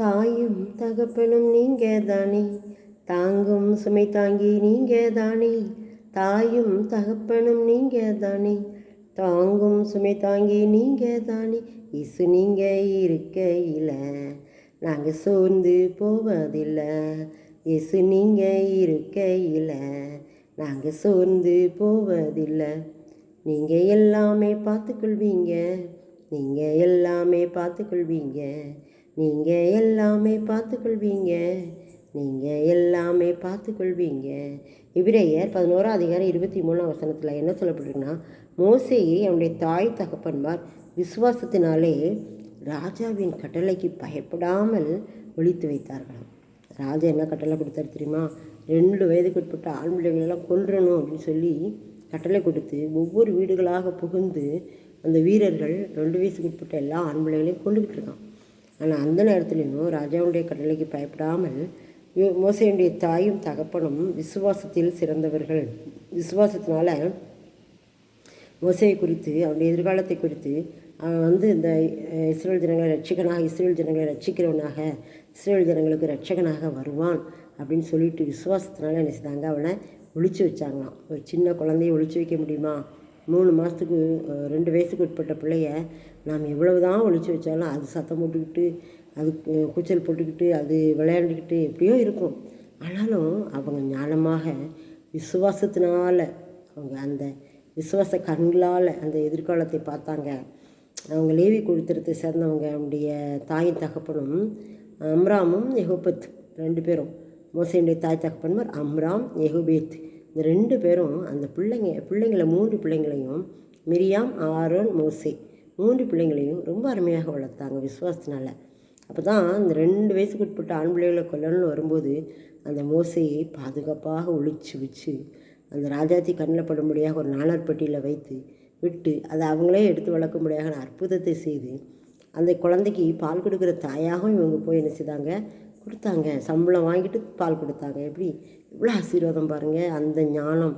தாயும் தகப்பனும் நீங்க தானே தாங்கும் சுமை தாங்கி நீங்க தானே தாயும் தகப்பனும் நீங்க தானே தாங்கும் சுமை தாங்கி நீங்க தானே இசு நீங்க இருக்கையில் நாங்கள் சோர்ந்து போவதில்லை. இசு நீங்க இருக்கையில் நாங்கள் சோர்ந்து போவதில்லை. நீங்கள் எல்லாமே பார்த்துக்கொள்வீங்க நீங்கள் எல்லாமே பார்த்துக்கொள்வீங்க. நீங்கள் எல்லாமே பார்த்துக்கொள்வீங்க. நீங்கள் எல்லாமே பார்த்துக்கொள்வீங்க. இபிரேயர் பதினோராம் அதிகாரம் இருபத்தி மூணாம் வசனத்தில் என்ன சொல்லப்பட்டிருக்குன்னா மோசையை அவனுடைய தாய் தகப்பன்மார் விசுவாசத்தினாலே ராஜாவின் கட்டளைக்கு பயப்படாமல் ஒழித்து வைத்தார்களாம். ராஜா என்ன கட்டளை கொடுத்தாரு தெரியுமா? ரெண்டு வயதுக்கு உட்பட்ட ஆண் பிள்ளைகளெல்லாம் கொன்றணும் அப்படின்னு சொல்லி கட்டளை கொடுத்து ஒவ்வொரு வீடுகளாக புகுந்து அந்த வீரர்கள் ரெண்டு வயசுக்கு உட்பட்ட எல்லா ஆண் பிள்ளைகளையும் கொண்டுக்கிட்டு இருக்கான். ஆனால் அந்த நேரத்துலையும் ராஜாவுடைய கட்டளைக்கு பயப்படாமல் மோசையுடைய தாயும் தகப்பனும் விசுவாசத்தில் சிறந்தவர்கள். விசுவாசத்தினால மோசையை குறித்து அவனுடைய எதிர்காலத்தை குறித்து அவன் வந்து இந்த இஸ்ரேல் ஜனங்களை ரட்சிக்கனாக இஸ்ரேல் ஜனங்களை ரட்சிக்கிறவனாக இஸ்ரேல் ஜனங்களுக்கு ரட்சகனாக வருவான் அப்படின்னு சொல்லிட்டு விசுவாசத்தினால என்ன செய்தாங்க? அவனை ஒழிச்சு வச்சாங்களாம். ஒரு சின்ன குழந்தைய ஒழிச்சு வைக்க முடியுமா? மூணு மாதத்துக்கு ரெண்டு வயசுக்கு உட்பட்ட பிள்ளைய நாம் எவ்வளவு தான் ஒழிச்சு வச்சாலும் அது சத்தம் போட்டுக்கிட்டு அது கூச்சல் போட்டுக்கிட்டு அது விளையாண்டுக்கிட்டு எப்படியோ இருக்கும். ஆனாலும் அவங்க ஞானமாக விசுவாசத்தினால் அவங்க அந்த விசுவாச கண்களால் அந்த எதிர்காலத்தை பார்த்தாங்க. அவங்க லேவி கொடுத்துறது சேர்ந்தவங்க அவங்களுடைய தாயின் தகப்பனும் அம்ராமும் எஹோபத் ரெண்டு பேரும். மோசையுடைய தாய் தகப்பன்மார் அம்ராம் எகுபேத் இந்த ரெண்டு பேரும் அந்த பிள்ளைங்க பிள்ளைங்களை மூன்று பிள்ளைங்களையும் மிரியாம் ஆரோன் மோசே மூன்று பிள்ளைங்களையும் ரொம்ப அருமையாக வளர்த்தாங்க விசுவாசத்தினால. அப்போ தான் இந்த ரெண்டு வயசுக்கு உட்பட்ட ஆண் பிள்ளைகளை கொல்லணும்னு வரும்போது அந்த மோசையை பாதுகாப்பாக ஒழிச்சு வச்சு அந்த ராஜாத்தி கண்ணில் படும்படியாக ஒரு நாணற்பட்டியில் வைத்து விட்டு அதை அவங்களே எடுத்து வளர்க்கும்படியாக அற்புதத்தை செய்து அந்த குழந்தைக்கு பால் கொடுக்குற தாயாகவும் இவங்க போய் என்ன செய்தாங்க? கொடுத்தாங்க. சம்பளம் வாங்கிட்டு பால் கொடுத்தாங்க. எப்படி? இவ்வளோ ஆசீர்வாதம் பாருங்கள் அந்த ஞானம்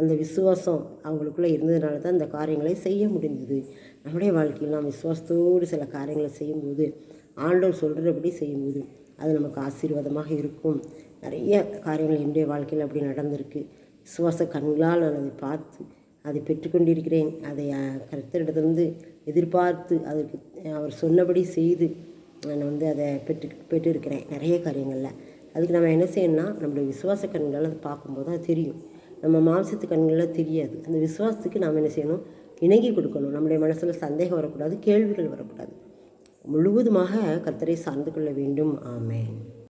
அந்த விசுவாசம் அவங்களுக்குள்ளே இருந்ததுனால தான் இந்த காரியங்களை செய்ய முடிந்தது நம்முடைய வாழ்க்கையில் நாம் விசுவாசத்தோடு சில காரியங்களை செய்யும்போது ஆண்டவர் சொல்கிறபடி செய்யும்போது அது நமக்கு ஆசீர்வாதமாக இருக்கும். நிறைய காரியங்கள் என்னுடைய வாழ்க்கையில் அப்படி நடந்திருக்கு. விசுவாச கண்களால் நான் அதை பார்த்து அதை பெற்றுக்கொண்டிருக்கிறேன். அதை கருத்தரிடத்திலிருந்து எதிர்பார்த்து அதற்கு அவர் சொன்னபடி செய்து நான் வந்து அதை பெற்று பெற்று இருக்கிறேன் நிறைய காரியங்களில். அதுக்கு நம்ம என்ன செய்யணும்னா நம்மளுடைய விசுவாச கண்களால் அதை பார்க்கும்போது அது தெரியும். நம்ம மாம்சத்து கண்களில் தெரியாது. அந்த விசுவாசத்துக்கு நாம் என்ன செய்யணும்? இணங்கி கொடுக்கணும். நம்முடைய மனசில் சந்தேகம் வரக்கூடாது கேள்விகள் வரக்கூடாது. முழுவதுமாக கர்த்தரை சார்ந்து கொள்ள வேண்டும். ஆமேன்.